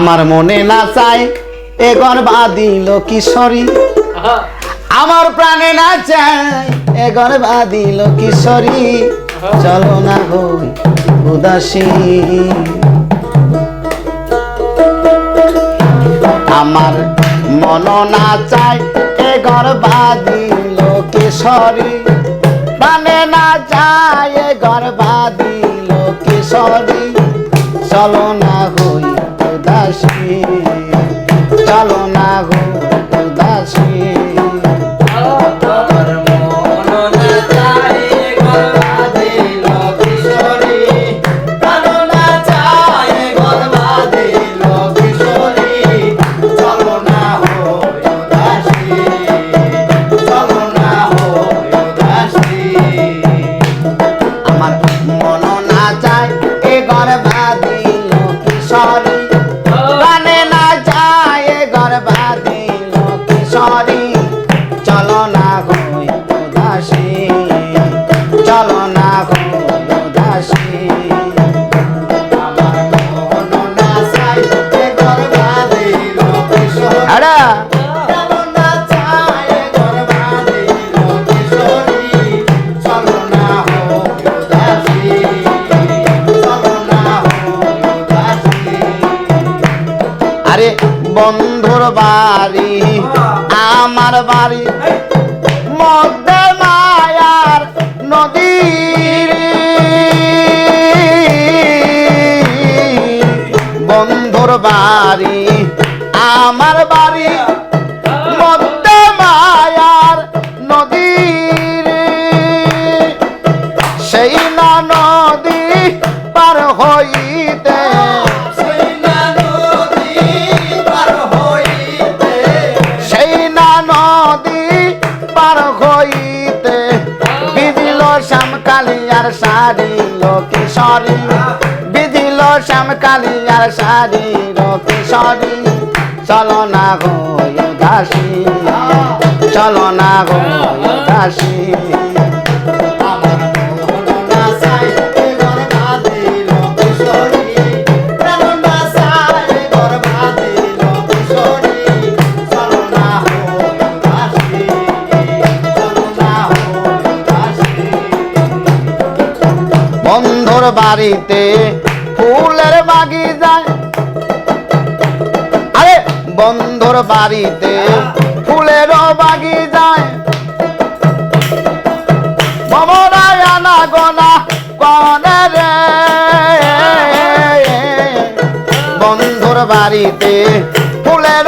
আমার মনে না চাই এ দিল কিশোরী আমার প্রাণে না চাই এ দিল কিশোরী চলো না হই উদাসী। আমার মন না চাই এ দিল কিশোরী প্রাণে না চাই এ গর্বা দিল বন্ধুর বাড়ি, আমার বাড়ি। মধ্যে মায়ার নদী। বন্ধুর বাড়ি, আমার বাড়ি। মধ্যে মায়ার নদী। সেই না নদী হইতে বিদিল শ্যামকালিয়ার শাড়ি লোকেশ্বরী বিদিল শ্যামকালিয়ার শাড়ি কিশোরী চলো না গো দাসী চলো না গো দাসী বাড়িতে ফুলের বাগিচায় আরে, বন্ধুর বাড়িতে ফুলের বাগিচায় মমরায় আনা গোনা কনে রে। বন্ধুর বাড়িতে ফুলের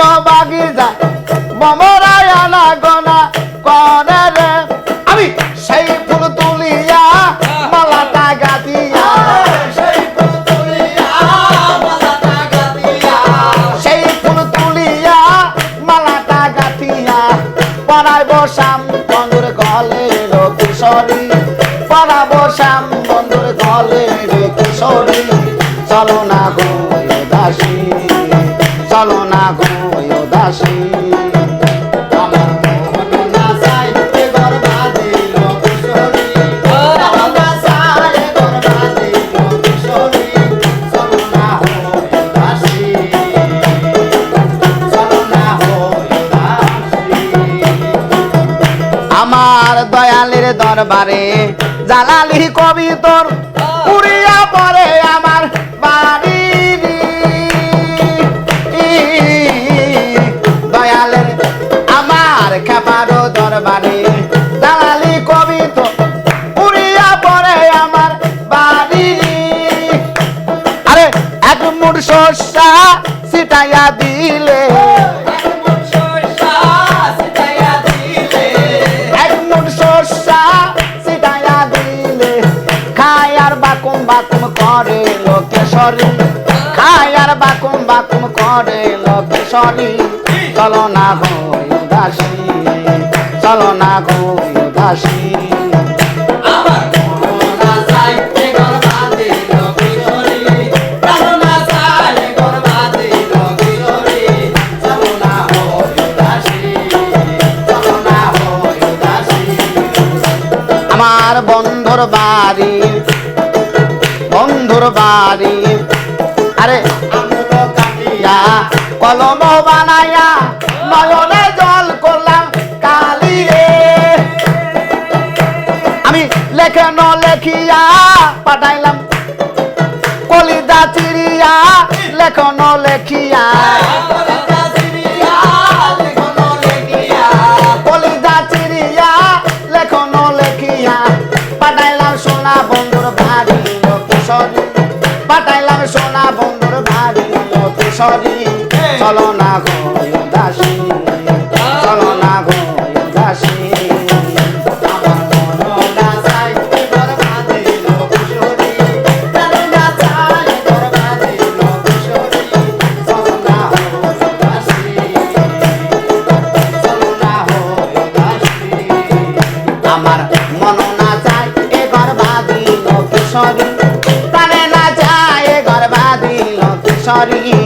চলো না গো দাসী চলো না গো দাসী আমার দয়ালের দরবারে জালালি কবি তোর উড়িয়া পরে আমার সিটাইয়া দিলে। এক মুঠ শস্যা সিটাইয়া দিলে। বাকুম বাকুম করে লোকেশ্বরী খায় আর বাকুম বাকুম করে লোকেশ্বরী চলো না উদাসী, চলো না গো উদাসী। বন্ধুর বাড়ি বন্ধুর বাড়ি আরে কাটিয়া কলম বানাইয়া নয়নে জল করলাম কালি রে। আমি লেখেন লেখিয়া পাঠাইলাম, কলিদা চিড়িয়া লেখন লেখিয়া কিশোরী চলো না গো দাসী। চলো না গো দাসী। আমার মন না না চাই তোর ভারী কিশোরী। না এ প্রাণে না চায় এ গর্বাদি কিশোরী।